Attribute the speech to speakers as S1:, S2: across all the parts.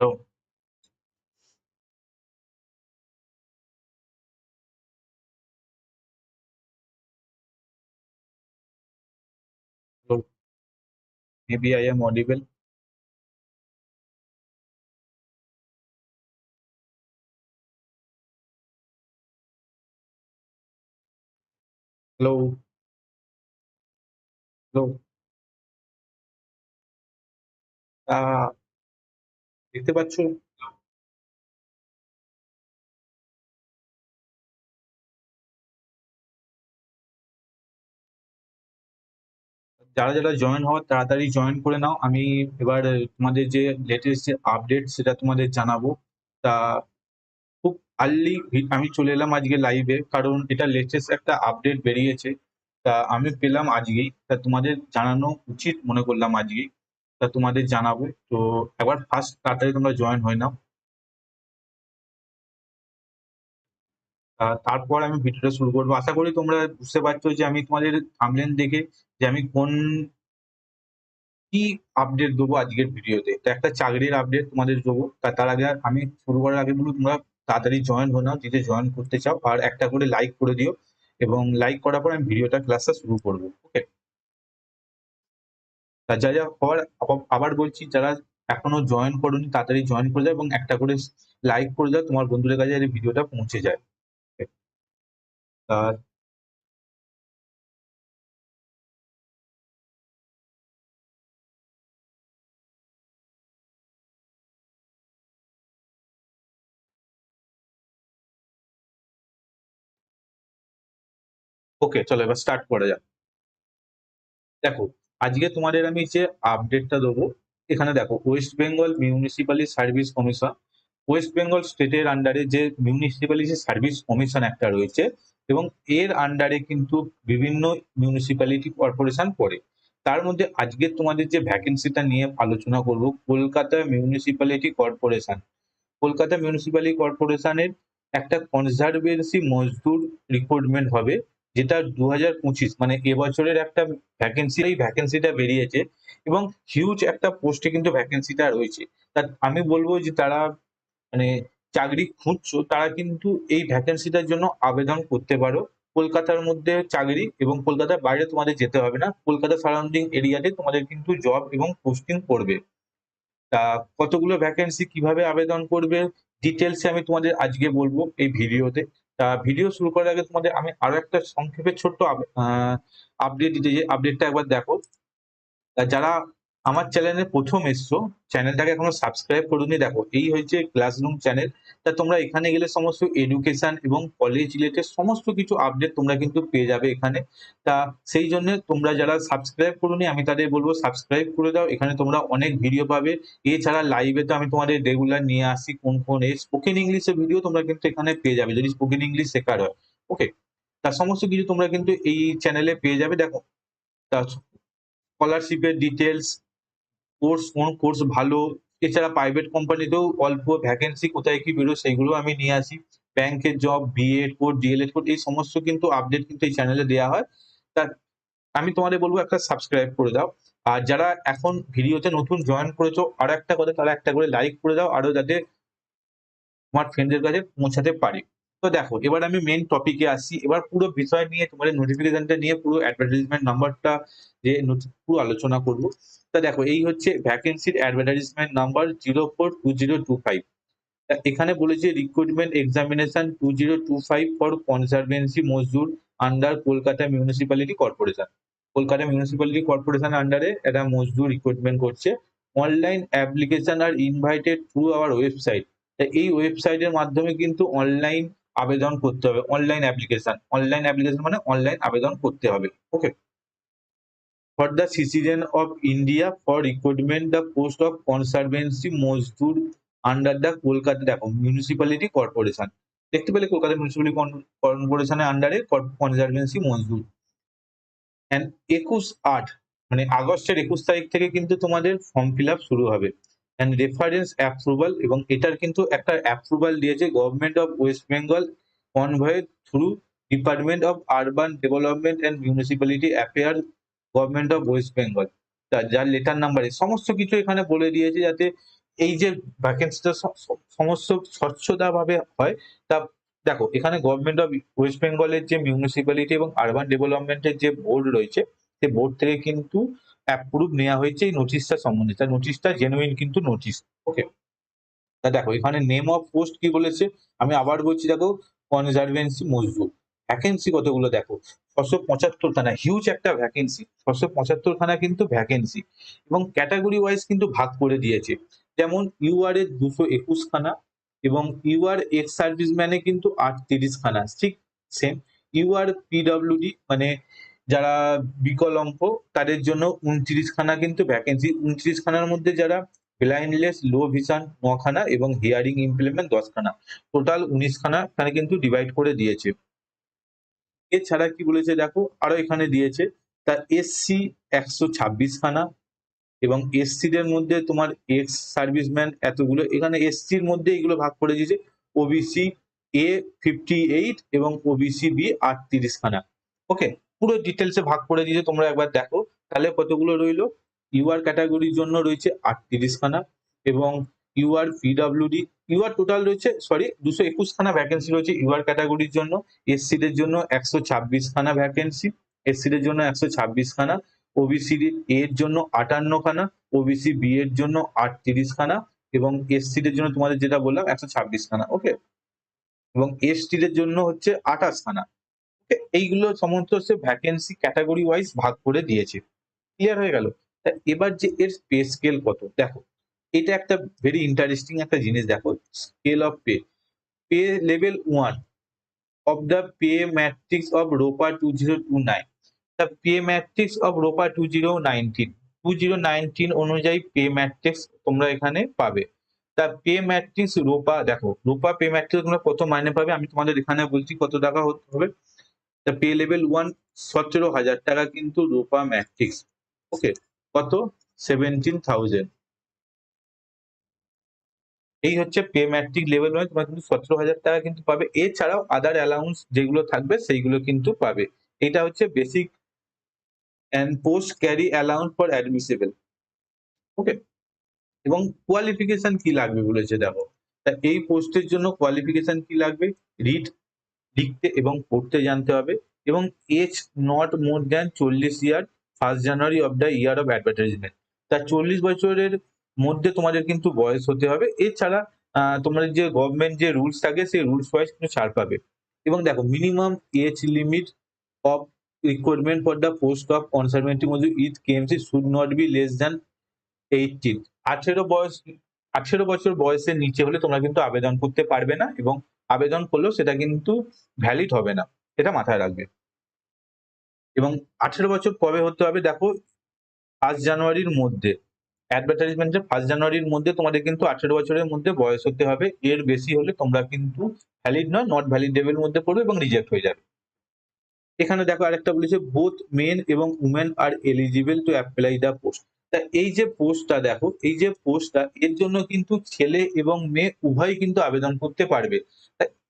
S1: No Hello. Maybe I am audible. Hello. Hello. Uh, দেখতে পাচ্ছ? যারা যারা জয়েন হওয়ার তাড়াতাড়ি জয়েন করে নাও। আমি এবার তোমাদের যে লেটেস্ট যে আপডেট সেটা তোমাদের জানাব। তা, খুব আর্লি আমি চলে এলাম আজকে লাইভে কারণ এটা লেটেস্ট একটা আপডেট বেরিয়েছে। তা, আমি পেলাম আজকেই। তা, তোমাদের জানানো উচিত মনে করলাম আজকেই। তা তোমাদের জানাব। তো একবার ফার্স্ট তাড়াতাড়ি তোমরা জয়েন হয়ে নাও। তারপর আমি ভিডিওটা শুরু করব। আশা করি তোমরা বুঝতে পারছ যে আমি তোমাদের থামলেন দেখে যে আমি কোন কি আপডেট দেবো আজকের ভিডিওতে। তো একটা চাকরির আপডেট তোমাদের দেবো। তার আগে আমি শুরু করার আগে বলব, তোমরা তাড়াতাড়ি জয়েন হো না যদি জয়েন করতে চাও। আর একটা করে লাইক করে দিও। এবং লাইক করার পর আমি ভিডিওটা ক্লাসটা শুরু করব। ওকে তা যা যা হওয়ার, আবার- বলছি যারা এখনও জয়েন করোনি তাড়াতাড়ি জয়েন করে দাও এবং একটা করে লাইক করে দাও, তোমার বন্ধুদের কাছে যাতে ভিডিওটা পৌঁছে যায়? তা ওকে চলো এবার স্টার্ট করা যাক দেখো আজকে তোমাদের আমি যে আপডেটটা দেবো, এখানে দেখো West Bengal municipality service commission West Bengal স্টেটের আন্ডারে যে মিউনিসিপ্যালিটি সার্ভিস কমিশন একটা রয়েছে এবং এর আন্ডারে কিন্তু বিভিন্ন মিউনিসিপ্যালিটি কর্পোরেশন পড়ে তার মধ্যে আজকে তোমাদের যে ভ্যাকেন্সিটা নিয়ে আলোচনা করব, Kolkata municipality corporation Kolkata municipality কর্পোরেশনের একটা কনজারভেন্সি মজদুর রিক্রুটমেন্ট হবে। যেটা দু হাজার পঁচিশ মানে এবছরের একটা ভ্যাকেন্সি এই ভ্যাকেন্সিটা বেরিয়েছে এবং হিউজ একটা পোস্টে কিন্তু ভ্যাকেন্সিটা রয়েছে। তা আমি বলব যে তারা মানে চাকরি খুঁজছো, তারা কিন্তু এই ভ্যাকেন্সিটার জন্য আবেদন করতে পারো। কলকাতার মধ্যে চাকরি এবং কলকাতার বাইরে তোমাদের যেতে হবে না। কলকাতা সারাউন্ডিং এরিয়াতে তোমাদের কিন্তু জব এবং পোস্টিং করবে। তা কতগুলো ভ্যাকেন্সি কীভাবে আবেদন করবে ডিটেলসে আমি তোমাদের আজকে বলব এই ভিডিওতে ভিডিও শুরু করার আগে তোমাদের আমি আরও একটা সংক্ষেপে ছোট্ট আপডেট দিতে যে আপডেটটা একবার দেখো। যারা আমার চ্যানেলে প্রথম এসছো চ্যানেলটাকে এখনও সাবস্ক্রাইব করুনি, দেখো, এই হচ্ছে ক্লাসরুম চ্যানেল তা তোমরা এখানে গেলে সমস্ত এডুকেশন এবং কলেজ রিলেটেড সমস্ত কিছু আপডেট তোমরা কিন্তু পেয়ে যাবে এখানে। তা সেই জন্য তোমরা যারা সাবস্ক্রাইব করুনি, আমি তাদের বলব সাবস্ক্রাইব করে দাও। এখানে তোমরা অনেক ভিডিও পাবে। এছাড়া লাইভে তো আমি তোমাদের রেগুলার নিয়ে আসি, কোন কোন এই স্পোকেন ইংলিশের ভিডিও তোমরা কিন্তু এখানে পেয়ে যাবে, যদি স্পোকেন ইংলিশ শেখার হয়। ওকে তা সমস্ত কিছু তোমরা কিন্তু এই চ্যানেলে পেয়ে যাবে, দেখো। তা স্কলারশিপের ডিটেলস কোর্স কোন কোর্স ভালো? এছাড়া প্রাইভেট কোম্পানিতেও অল্প ভ্যাকেন্সি কোথায় কি বেরোয় সেগুলো আমি নিয়ে আসি। ব্যাংকের job B Ed code D El Ed code এই সমস্ত কিন্তু আপডেট কিন্তু এই চ্যানেলে দেওয়া হয়। তা আমি তোমাদের বলব একটা সাবস্ক্রাইব করে দাও। আর যারা এখন ভিডিওতে নতুন জয়েন করেছ আরও একটা কথা, তারা একটা করে লাইক করে দাও আরও যাতে তোমার ফ্রেন্ডের কাছে পৌঁছাতে পারি। তো দেখো, এবার আমি মেন টপিকে আসি। এবার পুরো বিষয় নিয়ে, তোমাদের নোটিফিকেশনটা নিয়ে পুরো অ্যাডভার্টাইজমেন্ট নাম্বারটা যে পুরো আলোচনা করব। তা দেখো, এই হচ্ছে ভ্যাকেন্সির advertisement number zero four two zero two five এখানে বলেছে recruitment examination two zero two five for conservancy Mazdoor under Kolkata municipality corporation Kolkata municipality corporation আন্ডারে একটা মজদুর রিক্রুটমেন্ট করছে। Online application are invited through our website এই ওয়েবসাইটের মাধ্যমে কিন্তু অনলাইন আবেদন করতে হবে অনলাইন অ্যাপ্লিকেশন অনলাইন অ্যাপ্লিকেশন মানে অনলাইন আবেদন করতে হবে। Okay for the citizen of India for recruitment the post of conservancy মজদুর আন্ডার দ্য কলকাতা দেখো মিউনিসিপ্যালিটি কর্পোরেশন দেখতে পেলে কলকাতা মিউনিসিপ্যালিটি কর্পোরেশনের আন্ডারে কনজারভেন্সি মজদুর অ্যান্ড একুশ আট মানে আগস্টের একুশ তারিখ থেকে কিন্তু তোমাদের ফর্ম ফিল শুরু হবে। অ্যান্ড রেফারেন্স অ্যাপ্রুভাল এবং এটার কিন্তু একটা অ্যাপ্রুভাল দিয়েছে government of West Bengal convoy through department of urban development and municipality affair government of West Bengal যার লেটার নাম্বারে সমস্ত কিছু এখানে বলে দিয়েছে যাতে এই যে ভ্যাকেন্সিটা সমস্ত স্বচ্ছতা ভাবে হয়, তা দেখো, এখানে গভর্নমেন্ট অফ ওয়েস্ট বেঙ্গলের যে মিউনিসিপ্যালিটি এবং আরবান ডেভেলপমেন্টের যে বোর্ড রয়েছে সেই বোর্ড থেকে কিন্তু অ্যাপ্রুভ নেওয়া হয়েছে এই নোটিশটা সম্বন্ধে। তা নোটিশটা জেনুইন কিন্তু নোটিশ ওকে তা দেখো, এখানে নেম অফ পোস্ট কি বলেছে? আমি আবার বলছি, দেখো কনজারভেন্সি মজদুর ভ্যাকেন্সি কতগুলো দেখো? ছশো পঁচাত্তর খানা হিউজ একটা ভ্যাকেন্সি ছশো পঁচাত্তর খানা কিন্তু ভ্যাকেন্সি এবং ক্যাটাগরি ওয়াইজ কিন্তু ভাগ করে দিয়েছে। যেমন ইউআর এর দুশো একুশ খানা এবং ইউআর এক্স সার্ভিসম্যানে কিন্তু আটত্রিশ খানা। ঠিক সেম ইউআর পিডব্লিউডি মানে যারা বিকলাঙ্গ তাদের জন্য উনত্রিশ খানা কিন্তু ভ্যাকেন্সি উনত্রিশ খানার মধ্যে যারা ব্লাইন্ডলেস লো ভিশন নখানা এবং হিয়ারিং ইমপ্লিমেন্ট দশখানা। টোটাল উনিশ খানা এখানে কিন্তু ডিভাইড করে দিয়েছে। এছাড়া কি বলেছে দেখো? আরও এখানে দিয়েছে। তা এসসি একশো ছাব্বিশ খানা এবং এসসি দের মধ্যে তোমার এক্স সার্ভিসম্যান এতগুলো। এখানে এসসির মধ্যে এগুলো ভাগ করে দিয়েছে। ওবিসি এ ফিফটি এইট এবং ওবিসি বি আটত্রিশ খানা ওকে পুরো ডিটেলসে ভাগ করে দিয়েছে তোমরা একবার দেখো। তাহলে কতগুলো রইল? ইউআর ক্যাটাগরির জন্য রয়েছে আটত্রিশ খানা এবং ইউআর পিডব্লিউডি ইউআর টোটাল রয়েছে সরি দুশো একুশ খানা ভ্যাকেন্সি রয়েছে ইউআর ক্যাটাগরির জন্য। এসসি দের জন্য একশো ছাব্বিশ খানা ভ্যাকেন্সি এসসি দের জন্য একশো ছাব্বিশ খানা ওবিসি এর জন্য আটান্ন খানা ওবিসি বি এর জন্য আটত্রিশ খানা এবং এসসি দের জন্য তোমাদের যেটা বললাম একশো ছাব্বিশ খানা ওকে এবং এসটি দের জন্য হচ্ছে আঠাশ খানা এইগুলো সমস্ত হচ্ছে ভ্যাকেন্সি ক্যাটাগরি ওয়াইজ ভাগ করে দিয়েছে। ক্লিয়ার হয়ে গেল? তা এবার যে এর পে স্কেল কত? দেখো, এটা একটা ভেরি ইন্টারেস্টিং একটা জিনিস দেখো scale of pay pay level one of the pay matrix of ROPA two zero two nine the pay matrix of ROPA two zero nineteen two zero nineteen অনুযায়ী pay matrix তোমরা এখানে পাবে। তা pay matrix রোপা দেখো রোপা pay matrix তোমরা কত মাইনে পাবে? আমি তোমাদের এখানে বলছি কত টাকা হতে হবে। তা পে লেভেল ওয়ান সতেরো হাজার টাকা কিন্তু রোপা ম্যাট্রিক্স। ওকে কত? সেভেন্টিন থাউজেন্ড এই হচ্ছে পে ম্যাট্রিক লেভেল ওয়াইজ তোমরা কিন্তু সতেরো হাজার টাকা কিন্তু পাবে। এছাড়াও আদার অ্যালাউন্স যেগুলো থাকবে, সেইগুলো কিন্তু পাবে। এটা হচ্ছে basic and post carry allowance for admissible okay এবং কোয়ালিফিকেশন কি লাগবে বলেছে দেখো। তা এই পোস্টের জন্য কোয়ালিফিকেশন কি লাগবে? রিড লিখতে এবং পড়তে জানতে হবে। এবং এজ নট মোর দ্যান চল্লিশ year first January of the year of advertisement তা চল্লিশ বছরের মধ্যে তোমাদের কিন্তু বয়স হতে হবে। এছাড়া তোমাদের যে গভর্নমেন্ট যে রুলস থাকে, সেই রুলস ওয়াইজ কিন্তু ছাড় পাবে। এবং দেখো minimum age limit of recruitment for the post of conservative মজুর ইথ KMC should not be less than eighteen আঠেরো বয়স, আঠেরো বছর বয়সের নিচে হলে তোমরা কিন্তু আবেদন করতে পারবে না। এবং আবেদন করলেও সেটা কিন্তু ভ্যালিড হবে না। এটা মাথায় রাখবে। এবং আঠেরো বছর কবে হতে হবে দেখো ফার্স্ট জানুয়ারির মধ্যে। অ্যাডভার্টাইজমেন্টে ফার্স্ট জানুয়ারির মধ্যে তোমাদের কিন্তু আঠেরো বছরের মধ্যে বয়স হতে হবে। এর বেশি হলে তোমরা কিন্তু ভ্যালিড নয় নট ভ্যালিডেবল মধ্যে পড়বে এবং রিজেক্ট হয়ে যাবে। এখানে দেখো আরেকটা বলেছে বোথ মেন এবং women are eligible to apply the post তা এই যে পোস্টটা দেখো, এই যে পোস্টটা এর জন্য কিন্তু ছেলে এবং মেয়ে উভয় কিন্তু আবেদন করতে পারবে।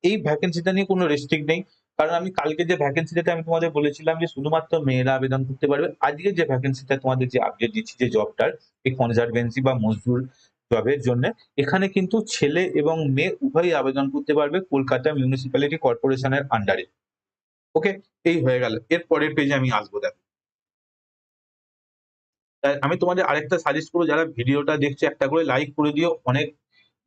S1: এই ভ্যাকেন্সিটা নিয়ে কোনো রেস্ট্রিক্ট নেই। কারণ আমি কালকে যে ভ্যাকেন্সিটাতে আমি তোমাদের বলেছিলাম যে শুধুমাত্র মেয়েরা আবেদন করতে পারবে, আজকে যে ভ্যাকেন্সিটা তোমাদের যে আপডেট দিচ্ছি যে জবটার এই কনজারভেন্সি বা মজদুর জবের জন্য, এখানে কিন্তু ছেলে এবং মেয়ে উভয়ই আবেদন করতে পারবে কলকাতা মিউনিসিপ্যালিটি কর্পোরেশনের আন্ডারে ওকে এই হয়ে গেল। এর পরের পেজে আমি আসব, দেখো। আমি তোমাদের আরেকটা সাজেস্ট করব, যারা ভিডিওটা দেখছে, একটা করে লাইক করে দিও। অনেক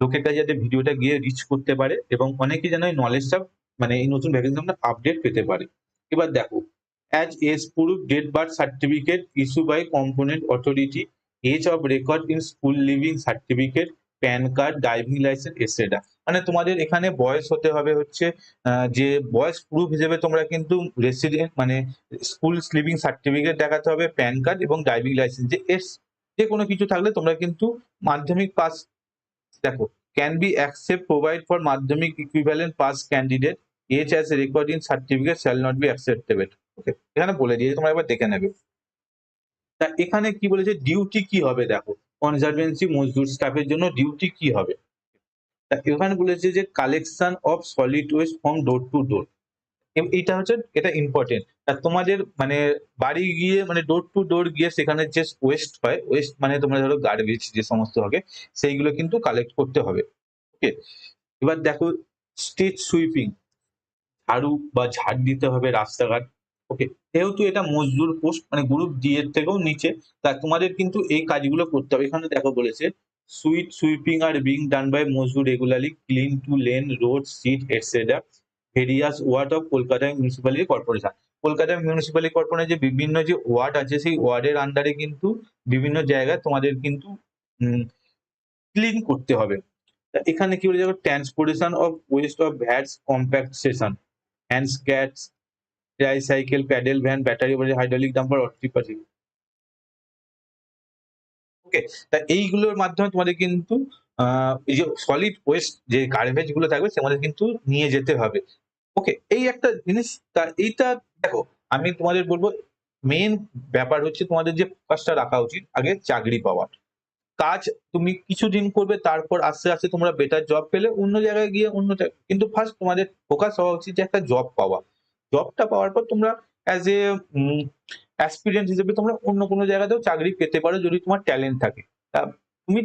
S1: লোকের কাছে যাতে ভিডিওটা গিয়ে রিচ করতে পারে এবং অনেকে যেন এই নলেজটা মানে এই নতুন ভ্যাকেন্সি আমরা আপডেট পেতে পারে। এবার দেখো as age proof date birth certificate issue by component authority age of record in school leaving certificate PAN card driving licence etcetera মানে তোমাদের এখানে বয়স হতে হবে হচ্ছে যে বয়স প্রুফ হিসেবে তোমরা কিন্তু রেসিডেন্ট মানে স্কুল লিভিং সার্টিফিকেট দেখাতে হবে প্যান কার্ড এবং ড্রাইভিং লাইসেন্স যে এস, যে কোনো কিছু থাকলে তোমরা কিন্তু মাধ্যমিক পাস দেখো can be accept provide for Madhyamik equivalent pass candidate age as record in certificate shall not be acceptable okay এখানে বলে দিয়েছে, তোমরা একবার দেখে নেবে। তা এখানে কি বলেছে ডিউটি কি হবে দেখো কনজারভেন্সি মজদুর স্টাফের জন্য ডিউটি কি হবে? তা এখানে বলেছে যে collection of solid waste from door to door এটা হচ্ছে, এটা ইম্পর্টেন্ট তোমাদের মানে বাড়ি গিয়ে মানে ডোর টু ডোর গিয়ে সেখানে যে ওয়েস্ট হয় ওয়েস্ট মানে তোমরা ধরো গার্বেজ যে সমস্ত হবে সেইগুলো কিন্তু কালেক্ট করতে হবে ওকে এবার দেখো স্ট্রিট সুইপিং ঝাড়ু বা ঝাড় দিতে হবে রাস্তাঘাট ওকে যেহেতু এটা মজদুর পোস্ট মানে গ্রুপ ডি এর থেকেও নিচে, তা তোমাদের কিন্তু এই কাজগুলো করতে হবে। এখানে দেখো বলেছে sweet sweeping are being done by Mazdoor regularly clean to lane road seat etcetera various ward of Kolkata municipality corporation Kolkata municipality কর্পোরেশনের যে বিভিন্ন যে ওয়ার্ড আছে, সেই ওয়ার্ডের আন্ডারে কিন্তু বিভিন্ন জায়গায় তোমাদের কিন্তু ক্লিন করতে হবে। এখানে কি বলে transportation of waste of vats compaction hand scats tricycle paddle van battery hydraulic dumper অট্রিপাসি okay তা এইগুলোর মাধ্যমে তোমাদের কিন্তু এই যে সলিড ওয়েস্ট যে গার্বেজগুলো থাকবে, সেগুলো কিন্তু নিয়ে যেতে হবে। ওকে এই একটা জিনিস, তা এইটা দেখো, আমি তোমাদের বলব মেন ব্যাপার হচ্ছে তোমাদের যে ফোকাসটা রাখা উচিত, আগে চাকরি পাওয়ার। কাজ তুমি কিছুদিন করবে, তারপর আস্তে আস্তে তোমরা বেটার জব পেলে, অন্য জায়গায় গিয়ে অন্য কিন্তু ফার্স্ট তোমাদের ফোকাস হওয়া উচিত যে একটা জব পাওয়া। জবটা পাওয়ার পর তোমরা অ্যাজ এ অ্যাসপিরিয়েন্স হিসেবে তোমরা অন্য কোনো জায়গাতেও চাকরি পেতে পারো যদি তোমার ট্যালেন্ট থাকে। তা তুমি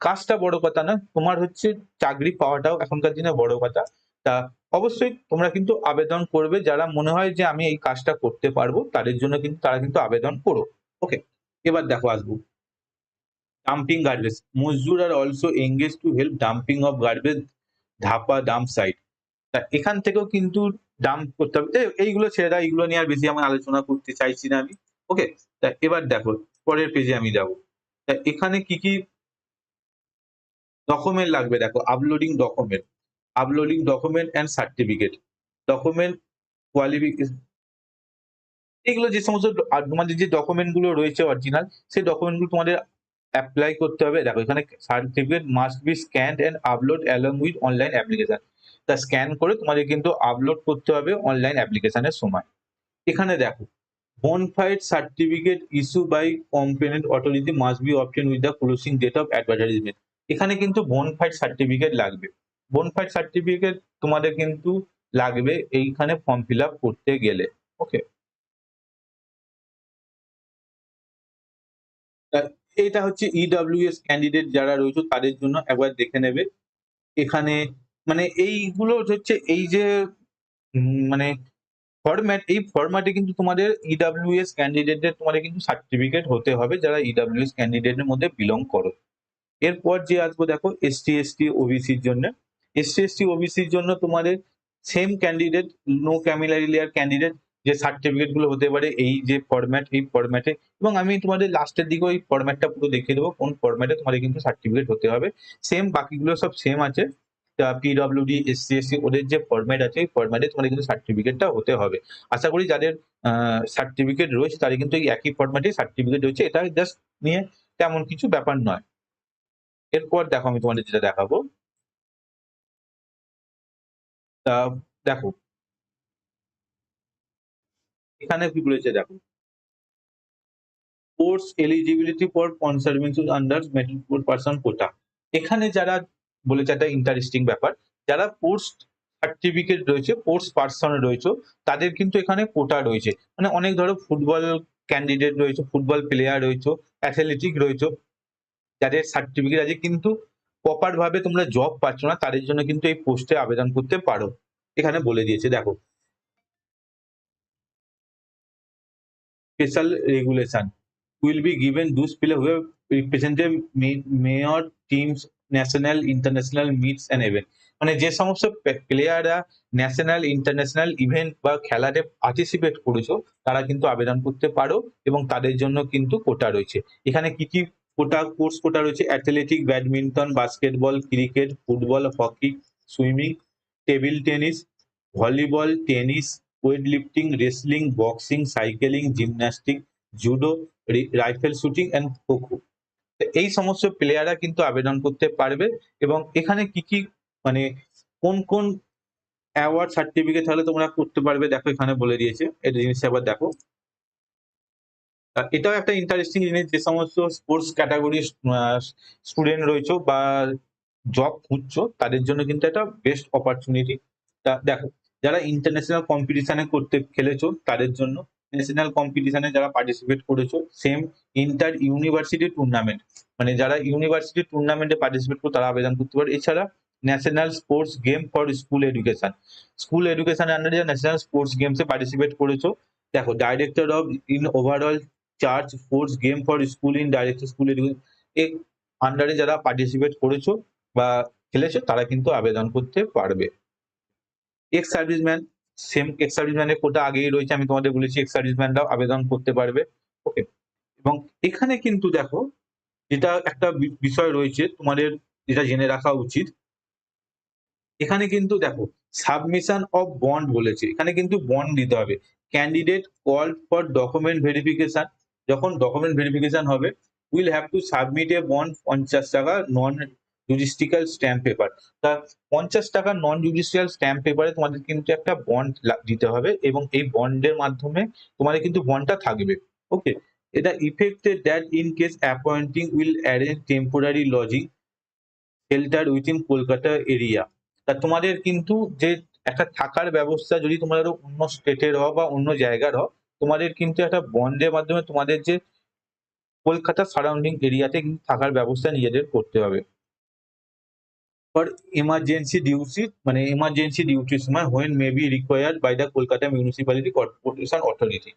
S1: কাজটা বড় কথা না, তোমার হচ্ছে চাকরি পাওয়াটাও এখনকার দিনে বড় কথা। তা অবশ্যই তোমরা কিন্তু আবেদন করবে। যারা মনে হয় যে আমি এই কাজটা করতে পারব, তাদের জন্য কিন্তু তারা কিন্তু আবেদন করো। ওকে এবার দেখো আসব। Dumping garbage Mazdoor are also engage to help dumping of garbage Dhapa dump site তা এখান থেকেও কিন্তু ডাম্প করতে হবে। এইগুলো ছেড়ে দাও, এইগুলো নিয়ে আর বেশি আমি আলোচনা করতে চাইছি না আমি। ওকে তা এবার দেখো, পরের পেজে আমি যাব। তা এখানে কি কি ডকুমেন্ট লাগবে? দেখো uploading document uploading document and certificate document qualification এগুলো যে সমস্ত তোমাদের যে ডকুমেন্টগুলো রয়েছে অরিজিনাল সেই ডকুমেন্টগুলো তোমাদের অ্যাপ্লাই করতে হবে। দেখো, এখানে certificate must be scanned and upload along with online application তা স্ক্যান করে তোমাদের কিন্তু আপলোড করতে হবে অনলাইন অ্যাপ্লিকেশনের সময়। এখানে দেখো bona fide certificate issue by competent authority must be obtain with the closing date of advertisement এখানে কিন্তু বোনফাইড সার্টিফিকেট লাগবে। বোনফাইড সার্টিফিকেট তোমাদের কিন্তু লাগবে এইখানে ফর্ম ফিল করতে গেলে ওকে এটা হচ্ছে ইডব্লিউএস ক্যান্ডিডেট যারা রয়েছে তাদের জন্য একবার দেখে নেবে। এখানে মানে এইগুলো হচ্ছে এই যে মানে ফরম্যাট এই ফরম্যাটে কিন্তু তোমাদের ইডব্লিউএস ক্যান্ডিডেটদের তোমাদের কিন্তু সার্টিফিকেট হতে হবে যারা ইডব্লিউএস ক্যান্ডিডেটের মধ্যে বিলং করো। এরপর যে আসব দেখো এস টি এসটি এসটি ওবিসির জন্য। এসটি এসটি ওবিসির জন্য তোমাদের সেম ক্যান্ডিডেট নো ক্যামিলারি লেয়ার ক্যান্ডিডেট যে সার্টিফিকেটগুলো হতে পারে, এই যে ফরম্যাট এই ফরম্যাটে এবং আমি তোমাদের লাস্টের দিকে ওই ফরম্যাটটা পুরো দেখিয়ে দেবো, কোন ফরম্যাটে তোমাদের কিন্তু সার্টিফিকেট হতে হবে। সেম বাকিগুলো সব সেম আছে। পিডব্লিউডি এসসি এসসি ওদের যে ফরম্যাট আছে, এই ফরম্যাটে তোমাদের কিন্তু সার্টিফিকেটটা হতে হবে। আশা করি যাদের সার্টিফিকেট রয়েছে, তাদের কিন্তু এই একই ফরম্যাটে সার্টিফিকেট রয়েছে। এটা জাস্ট নিয়ে তেমন কিছু ব্যাপার নয়। এরপর দেখো আমি তোমাদের যেটা দেখাবো। দেখো। এখানে কি বলেছে দেখো। Course eligibility for conservancy under matric person quota এখানে যারা বলেছে একটা ইন্টারেস্টিং ব্যাপার, যারা পোস্ট সার্টিফিকেট রয়েছে পোস্ট পার্সন রয়েছে, তাদের কিন্তু এখানে কোটা রয়েছে। মানে অনেক ধরো ফুটবল ক্যান্ডিডেট রয়েছে ফুটবল প্লেয়ার রয়েছে অ্যাথলেটিক রয়েছে, যাদের সার্টিফিকেট আছে, কিন্তু প্রপার ভাবে তোমরা জব পাচ্ছ না, তাদের জন্য কিন্তু এই পোস্টে আবেদন করতে পারো। এখানে বলে দিয়েছে, দেখো। Special regulation will be given those players who have represented ma- mayor, teams, national, international, meets and event. মানে যে সমস্ত প্লেয়াররা ন্যাশনাল ইন্টারন্যাশনাল ইভেন্ট বা খেলাতে পার্টিসিপেট করেছ, তারা কিন্তু আবেদন করতে পারো এবং তাদের জন্য কিন্তু কোটা রয়েছে। এখানে কি কি কোটা কোর্স কোটা রয়েছে athletic badminton basketball cricket football hockey swimming table tennis volleyball tennis weight lifting wrestling boxing cycling gymnastic judo rifle shooting and kho kho এই সমস্ত প্লেয়াররা কিন্তু আবেদন করতে পারবে এবং এখানে কি কি মানে কোন কোন অ্যাওয়ার্ড সার্টিফিকেট তাহলে তোমরা করতে পারবে, দেখো এখানে বলে দিয়েছে এটা জিনিসটা আবার দেখো। এটাও একটা ইন্টারেস্টিং জিনিস যে সমস্ত স্পোর্টস ক্যাটাগরি স্টুডেন্ট রয়েছে বা জব খুঁজছো, তাদের জন্য কিন্তু একটা বেস্ট অপরচুনিটি তা দেখো, যারা ইন্টারন্যাশনাল কম্পিটিশনে করতে খেলেছো, তাদের জন্য ন্যাশনাল কম্পিটিশনে যারা পার্টিসিপেট করেছ সেম ইন্টার ইউনিভার্সিটি টুর্নামেন্ট মানে যারা ইউনিভার্সিটি টুর্নামেন্টে পার্টিসিপেট করে, তারা আবেদন করতে পারে। এছাড়া national sports game for school education school এডুকেশনের আন্ডারে ন্যাশনাল স্পোর্টস গেমসে পার্টিসিপেট করেছ, দেখো director of in overall charge sports game for school in direct school আন্ডারে যারা পার্টিসিপেট করেছ বা খেলেছো, তারা কিন্তু আবেদন করতে পারবে। এক্স সার্ভিসম্যান সেম এক্স সার্ভিসম্যানের কোটা আগেই রয়েছে, আমি তোমাদের বলেছি এক্স সার্ভিসম্যানরাও আবেদন করতে পারবে। ওকে এবং এখানে কিন্তু দেখো, যেটা একটা বিষয় রয়েছে, তোমাদের যেটা জেনে রাখা উচিত, এখানে কিন্তু দেখো সাবমিশন অফ বন্ড বলেছে। এখানে কিন্তু বন্ড দিতে হবে। Candidate call for document verification যখন ডকুমেন্ট ভেরিফিকেশন হবে will have to submit a bond পঞ্চাশ টাকা নন জুডিস্টিক্যাল স্ট্যাম্প পেপার তা পঞ্চাশ টাকা নন জুডিশিয়াল স্ট্যাম্প পেপারে তোমাদের কিন্তু একটা বন্ড দিতে হবে এবং এই বন্ডের মাধ্যমে তোমাদের কিন্তু বন্ডটা থাকবে। ওকে এটা effected that in case appointing will arrange temporary lodging shelter within Kolkata area তা তোমাদের কিন্তু যে একটা থাকার ব্যবস্থা যদি তোমাদের অন্য স্টেটের হও বা অন্য জায়গার হও তোমাদের কিন্তু একটা বন্ডের মাধ্যমে তোমাদের যে কলকাতা সারাউন্ডিং এরিয়াতে কিন্তু থাকার ব্যবস্থা নিজেদের করতে হবে। ফর এমার্জেন্সি ডিউটি মানে এমার্জেন্সি ডিউটির সময় when may be required by the Kolkata municipality corporation authority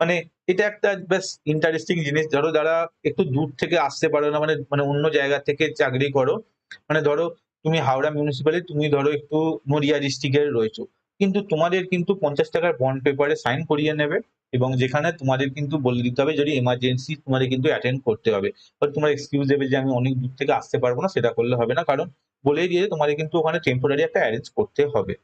S1: মানে এটা একটা বেশ ইন্টারেস্টিং জিনিস। ধরো যারা একটু দূর থেকে আসতে পারো না মানে মানে অন্য জায়গা থেকে চাকরি করো মানে ধরো তুমি হাওড়া মিউনিসিপ্যালিটি তুমি ধরো একটু নদিয়া ডিস্ট্রিক্টের রয়েছো। কিন্তু তোমাদের কিন্তু পঞ্চাশ টাকার বন্ড পেপারে সাইন করিয়ে নেবে এবং যেখানে তোমাদের কিন্তু বলে দিতে হবে যদি এমার্জেন্সি তোমাদের কিন্তু অ্যাটেন্ড করতে হবে। হয়তো তোমার এক্সকিউজ দেবে যে, আমি অনেক দূর থেকে আসতে পারব না, সেটা করলে হবে না। কারণ বলেই দিয়ে তোমাদের কিন্তু ওখানে টেম্পোরারি একটা অ্যারেঞ্জ করতে হবে।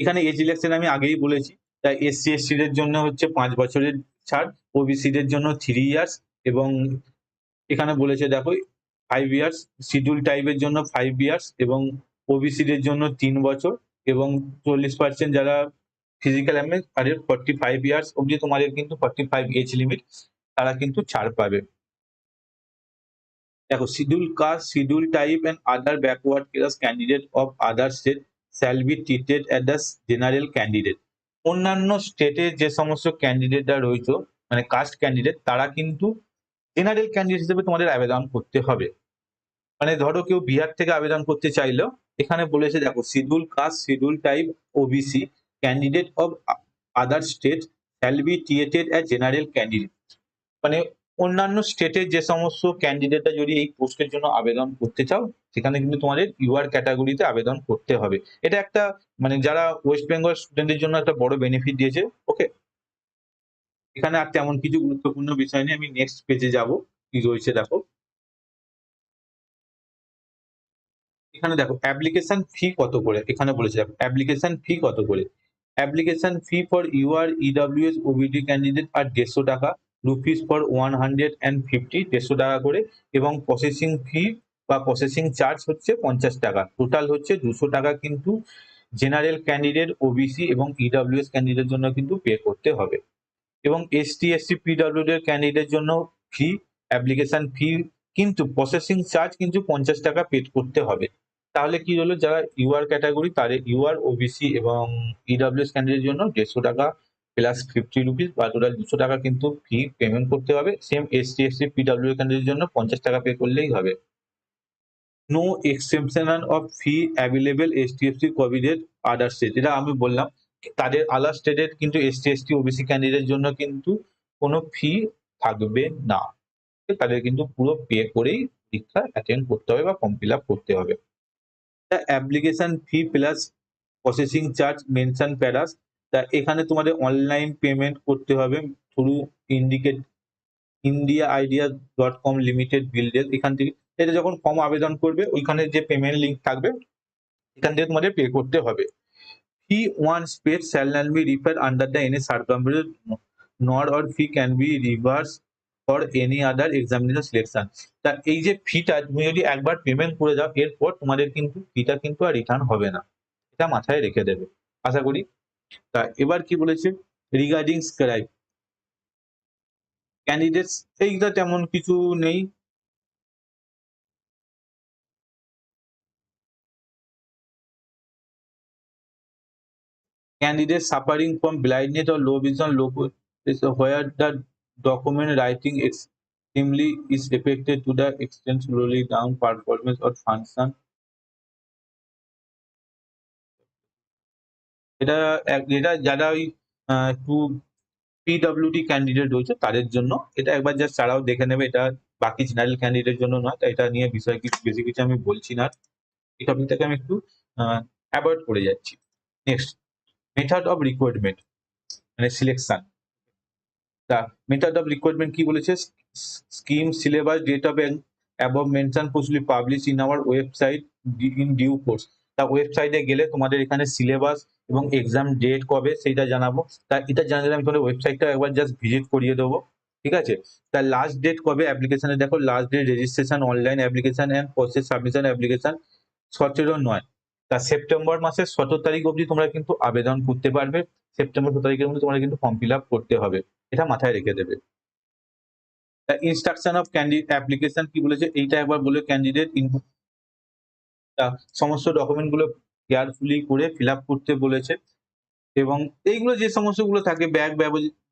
S1: এখানে এজ ইলেকশন আমি আগেই বলেছি। তাই এসসি এসটিদের জন্য হচ্ছে পাঁচ বছরের ছাড় ওবিসিদের জন্য থ্রি ইয়ার্স এবং এখানে বলেছে, দেখো ফাইভ ইয়ার্স শিডিউল টাইপের জন্য ফাইভ ইয়ার্স এবং ওবিসিদের জন্য তিন বছর। এবং চল্লিশ পার্সেন্ট যারা ফিজিক্যাল এমএস তাদের ফর্টি ফাইভ ইয়ার্স অবধি তোমাদের কিন্তু ফর্টি ফাইভ এজ লিমিট তারা কিন্তু ছাড় পাবে। দেখো schedule caste schedule type and other backward class candidate of other state shall be treated at the general candidate অন্যান্য স্টেটে যে সমস্ত ক্যান্ডিডেটরা রয়েছে মানে কাস্ট ক্যান্ডিডেট তারা কিন্তু জেনারেল ক্যান্ডিডেট হিসেবে তোমাদের আবেদন করতে হবে। মানে ধরো কেউ বিহার থেকে আবেদন করতে চাইলো এখানে বলেছে, দেখো schedule caste schedule type OBC candidate of other state shall be treated as general candidate মানে অন্যান্য স্টেটের যে সমস্ত ক্যান্ডিডেটরা যদি এই পোস্টের জন্য আবেদন করতে চাও, সেখানে কিন্তু তোমাদের ইউআর ক্যাটাগরিতে আবেদন করতে হবে। এটা একটা মানে যারা ওয়েস্ট বেঙ্গল স্টুডেন্টের জন্য একটা বড় বেনিফিট দিয়েছে ওকে এখানে আর তেমন কিছু গুরুত্বপূর্ণ বিষয় নেই, আমি নেক্সট পেজে যাব, কি রয়েছে দেখো। এখানে দেখো অ্যাপ্লিকেশন ফি কত করে? এখানে বলেছে দেখো অ্যাপ্লিকেশন ফি কত করে? Application fee for UR EWS OBD candidate are দেড়শো টাকা rupees for one hundred and fifty দেড়শো টাকা করে, এবং প্রসেসিং ফি বা প্রসেসিং চার্জ হচ্ছে পঞ্চাশ টাকা। টোটাল হচ্ছে দুশো টাকা কিন্তু জেনারেল ক্যান্ডিডেট ওবিসি এবং ইডব্লিউএস ক্যান্ডিডেট জন্য কিন্তু পে করতে হবে। এবং এসটি এসসি এর ক্যান্ডিডেট জন্য ফি অ্যাপ্লিকেশন ফি কিন্তু প্রসেসিং চার্জ কিন্তু পঞ্চাশ টাকা পে করতে হবে। তাহলে কি হলো? যারা ইউআর ক্যাটাগরি তাদের ইউআর ওবিসি এবং ইডব্লিউএস ক্যান্ডিডেট জন্য দেড়শো টাকা প্লাস ফিফটি রুপিস বা টোটাল দুশো টাকা কিন্তু ফি পেমেন্ট করতে হবে। Same S T ST SC PW ক্যান্ডিডেটের জন্য পঞ্চাশ টাকা পে করলেই হবে। No exception of fee available STFC কোভিডের আদার স্টেট এটা আমি বললাম, তাদের আলাদা স্টেটের কিন্তু এসটি এসটি ওবিসি ক্যান্ডিডেটের জন্য কিন্তু কোনো ফি থাকবে না। তাদের কিন্তু পুরো পে করেই পরীক্ষা অ্যাটেন্ড করতে হবে বা ফর্ম ফিল আপ করতে হবে। Application fee plus processing charge mention paras তা এখানে তোমাদের অনলাইন পেমেন্ট করতে হবে through indicate India idea dot com limited বিল্ডের এখান থেকে এটা যখন ফর্ম আবেদন করবে, ওইখানে যে পেমেন্ট লিঙ্ক থাকবে, এখান থেকে তোমাদের পে করতে হবে। Fee one space not be refer under the any circumference nor or fee can be reverse for any other examination selection তা এই যে ফিটা তুমি যদি একবার পেমেন্ট করে যাও, এরপর তোমাদের কিন্তু ফিটা কিন্তু আর রিটার্ন হবে না। এটা মাথায় রেখে দেবে। আশা করি। তা এবার কি বলেছে? রিগার্ডিং স্ক্রাইব ক্যান্ডিডেটস এইটা তেমন কিছু নেই। Candidate suffering from blindness or low vision, low where the document writing extremely is affected to the extent slowly down performance or function. এটা এটা যারা ওই একটু পিডব্লিউডি ক্যান্ডিডেট রয়েছে তাদের জন্য, এটা একবার জাস্ট তারাও দেখে নেবে, এটা বাকি জেনারেল ক্যান্ডিডেট জন্য নয় তাই এটা নিয়ে বিষয় কিছু, বেশি কিছু আমি বলছি না। এই টপিকটাকে আমি একটু অ্যাভয়েড করে যাচ্ছি। নেক্সট মেথড অফ রিক্রুটমেন্ট মানে সিলেকশন তা মেথড অফ রিক্রুটমেন্ট কি বলেছে? Scheme syllabus date of above mention postly publish in our website in due course তা ওয়েবসাইটে গেলে তোমাদের এখানে সিলেবাস এবং এক্সাম ডেট কবে সেইটা জানাব। তা এটা জানালে আমি তোমাদের ওয়েবসাইটটা একবার জাস্ট ভিজিট করিয়ে দেবো। ঠিক আছে? তা লাস্ট ডেট কবে অ্যাপ্লিকেশনে দেখো last date registration online application and process submission application সতেরো নয়। তা সেপ্টেম্বর মাসের সতেরো তারিখ অবধি তোমরা কিন্তু আবেদন করতে পারবে। সেপ্টেম্বর সতেরো তারিখের মধ্যে তোমরা কিন্তু ফর্ম ফিল আপ করতে হবে। এটা মাথায় রেখে দেবে। ইনস্ট্রাকশন অফ ক্যান্ডিডেট অ্যাপ্লিকেশন কি বলেছে? এইটা একবার বলে ক্যান্ডিডেট ইনপুট সমস্ত ডকুমেন্টগুলো কেয়ারফুলি করে ফিল করতে বলেছে এবং এইগুলো যে সমস্যাগুলো থাকে bag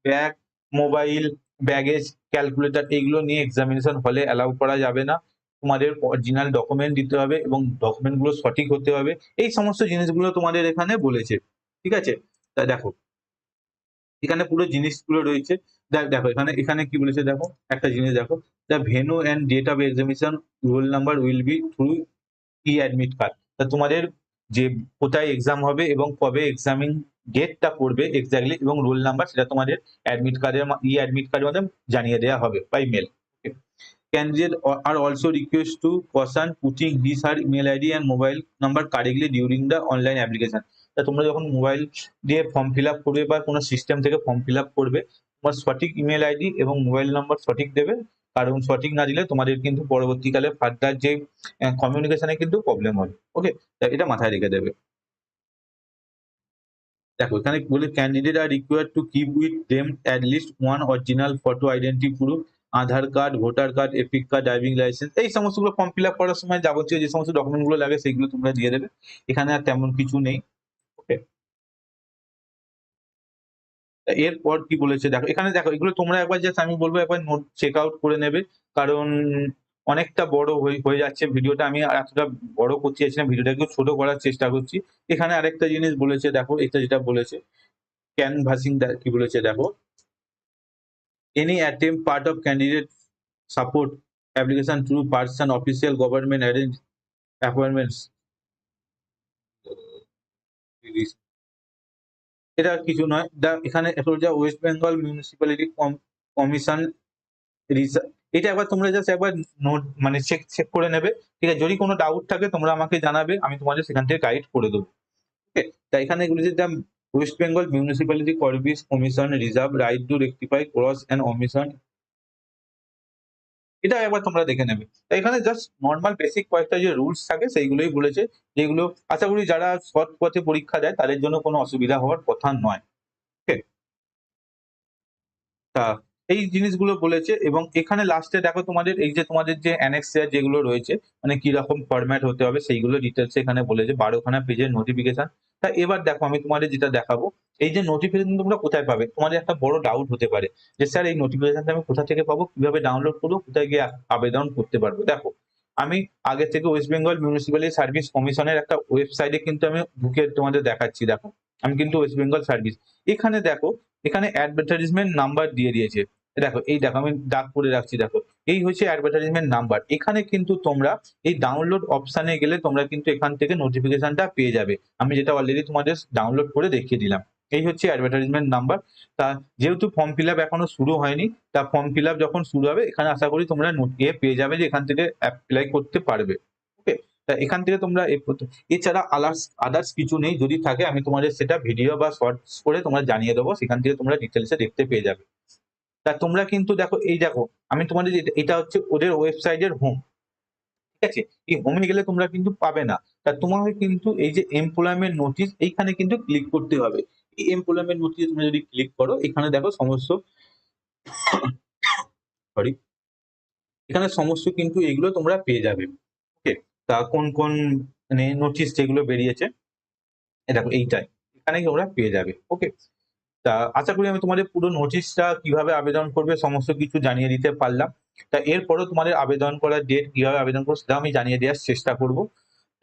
S1: bag mobile baggage calculator এইগুলো নিয়ে এক্সামিনেশন হলে অ্যালাউ করা যাবে না। তোমাদের অরিজিনাল ডকুমেন্ট দিতে হবে এবং ডকুমেন্টগুলো সঠিক হতে হবে। এই সমস্ত জিনিসগুলো তোমাদের এখানে বলেছে। ঠিক আছে? তা দেখো এখানে পুরো জিনিসগুলো রয়েছে। দেখ- এখানে এখানে কি বলেছে দেখো? একটা জিনিস দেখো। The venue and date of examination roll number will be through e admit card তা তোমাদের যে, কোথায় এক্সাম হবে এবং কবে এক্সামিং ডেটটা পড়বে এক্স্যাক্টলি এবং রোল নাম্বার সেটা তোমাদের অ্যাডমিট কার্ডের ই অ্যাডমিট কার্ডের মাধ্যমে জানিয়ে দেওয়া হবে by mail candidate are also also to to caution putting his her ID and mobile number number correctly the online তা তোমরা যখন মোবাইল দিয়ে ফর্ম ফিল আপ করবে বা কোনো সিস্টেম থেকে ফর্ম ফিল আপ করবে, তোমার সঠিক ইমেল আইডি এবং মোবাইল নাম্বার সঠিক দেবে। কারণ সঠিক না দিলে তোমাদের কিন্তু পরবর্তীকালে ফার্দার যে কমিউনিকেশনে কিন্তু প্রবলেম হবে। ওকে এটা মাথায় রেখে দেবে। দেখো, এখানে বলে candidate are required to keep with them at least one original photo identity proof Aadhaar card voter card EPIC card driving licence এই সমস্তগুলো ফর্ম ফিল আপ করার সময় যাবতীয় যে সমস্ত ডকুমেন্টগুলো লাগে, সেগুলো তোমরা দিয়ে দেবে। এখানে আর তেমন কিছু নেই। এরপর কি বলেছে? দেখো, এখানে দেখো, এগুলো তোমরা একবার জাস্ট আমি বলব, একবার নোট চেক আউট করে নেবে। কারণ অনেকটা বড় হয়ে যাচ্ছে ভিডিওটা। আমি এতটা বড় করতে চাইছি না, ভিডিওটা একটু ছোট করার চেষ্টা করছি। এখানে আরেকটা জিনিস বলেছে, দেখো, এটা যেটা বলেছে ক্যানভাসিং কি বলেছে, দেখো? Any attempt part of candidate support application through person official government arrange appointments. এটা কিছু নয়। এখানে ওয়েস্ট বেঙ্গল মিউনিসিপ্যালিটি কমিশন এটা একবার তোমরা জাস্ট একবার নোট মানে চেক চেক করে নেবে। ঠিক আছে, যদি কোনো ডাউট থাকে, তোমরা আমাকে জানাবে, আমি তোমাদের সেখান থেকে গাইড করে দেবো। ওকে তা এখানে এগুলো যে West Bengal municipality commission reserve right to rectify cross and omission এটা একবার তোমরা দেখে নেবে। এখানে জাস্ট নর্মাল বেসিক কয়েকটা যে রুলস থাকে, সেইগুলোই বলেছে। যেগুলো আশা করি যারা সৎ পথে পরীক্ষা দেয়, তাদের জন্য কোনো অসুবিধা হওয়ার কথা নয়। তা এই জিনিসগুলো বলেছে এবং এখানে লাস্টে দেখো তোমাদের, এই যে তোমাদের যে অ্যানেক্সিয়ার যেগুলো রয়েছে মানে কি রকম ফরম্যাট হতে হবে সেইগুলো ডিটেলস এখানে বলেছে, বারোখানা পেজের নোটিফিকেশন তা এবার দেখো আমি তোমাদের যেটা দেখাবো, এই যে নোটিফিকেশন তোমরা কোথায় পাবে? তোমাদের একটা বড় ডাউট হতে পারে যে স্যার এই নোটিফিকেশনটা আমি কোথা থেকে পাবো? কীভাবে ডাউনলোড করব? কোথায় গিয়ে আবেদন করতে পারব? দেখো, আমি আগে থেকে ওয়েস্ট বেঙ্গল মিউনিসিপ্যালিটি সার্ভিস কমিশনের একটা ওয়েবসাইটে কিন্তু আমি ঢুকে তোমাদের দেখাচ্ছি, দেখো। আমি কিন্তু ওয়েস্ট বেঙ্গল সার্ভিস এখানে দেখো, এখানে অ্যাডভার্টাইজমেন্ট নাম্বার দিয়ে দিয়েছে। দেখো, এই দেখো, আমি ডাক করে রাখছি, দেখো। এই হচ্ছে অ্যাডভার্টাইজমেন্ট নাম্বার এখানে কিন্তু তোমরা এই ডাউনলোড অপশানে গেলে তোমরা কিন্তু এখান থেকে নোটিফিকেশনটা পেয়ে যাবে। আমি যেটা অলরেডি তোমাদের ডাউনলোড করে দেখিয়ে দিলাম। এই হচ্ছে অ্যাডভার্টাইজমেন্ট নাম্বার তা যেহেতু ফর্ম ফিল আপ এখনও শুরু হয়নি, তা ফর্ম ফিল আপ যখন শুরু হবে, এখানে আশা করি তোমরা এ পেয়ে যাবে যে এখান থেকে অ্যাপ্লাই করতে পারবে। ওকে তা এখান থেকে তোমরা এছাড়া আলার্স আদার্স কিছু নেই। যদি থাকে, আমি তোমাদের সেটা ভিডিও বা শর্টস করে তোমরা জানিয়ে দেবো। সেখান থেকে তোমরা ডিটেলসে দেখতে পেয়ে যাবে। তা তোমরা কিন্তু দেখো, এই দেখো, আমি তোমাদের এটা হচ্ছে ওদের ওয়েবসাইটের হোম ঠিক আছে? এই হোমে গেলে তোমরা কিন্তু পাবে না। তা তোমাকে কিন্তু এই যে এমপ্লয়মেন্ট নোটিশ এইখানে কিন্তু ক্লিক করতে হবে। এই এমপ্লয়মেন্ট নোটিশ তুমি যদি ক্লিক করো, এখানে দেখো সমস্ত সরি এখানে সমস্ত কিন্তু এগুলো তোমরা পেয়ে যাবে। ওকে, তা কোন কোন মানে নোটিশ যেগুলো বেরিয়েছে দেখো এইটাই এখানে তোমরা পেয়ে যাবে। ওকে তা আশা করি আমি তোমাদের পুরো নোটিশটা কীভাবে আবেদন করবে সমস্ত কিছু জানিয়ে দিতে পারলাম। তা এরপরও তোমাদের আবেদন করার ডেট কীভাবে আবেদন করব সেটা আমি জানিয়ে দেওয়ার চেষ্টা করব।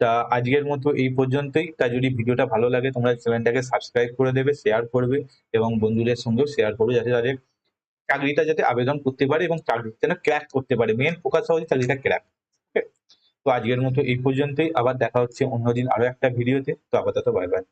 S1: তা আজকের মতো এই পর্যন্তই। তা যদি ভিডিওটা ভালো লাগে তোমরা চ্যানেলটাকে সাবস্ক্রাইব করে দেবে শেয়ার করবে এবং বন্ধুদের সঙ্গেও শেয়ার করবে যাতে তাদের চাকরিটা যাতে আবেদন করতে পারে এবং চাকরিটা যেন ক্র্যাক করতে পারে। মেন ফোকাস হচ্ছে চাকরিটা ক্র্যাক তো আজকের মতো এই পর্যন্তই। আবার দেখা হচ্ছে অন্যদিন আরও একটা ভিডিওতে তো আপাতত বাই বাই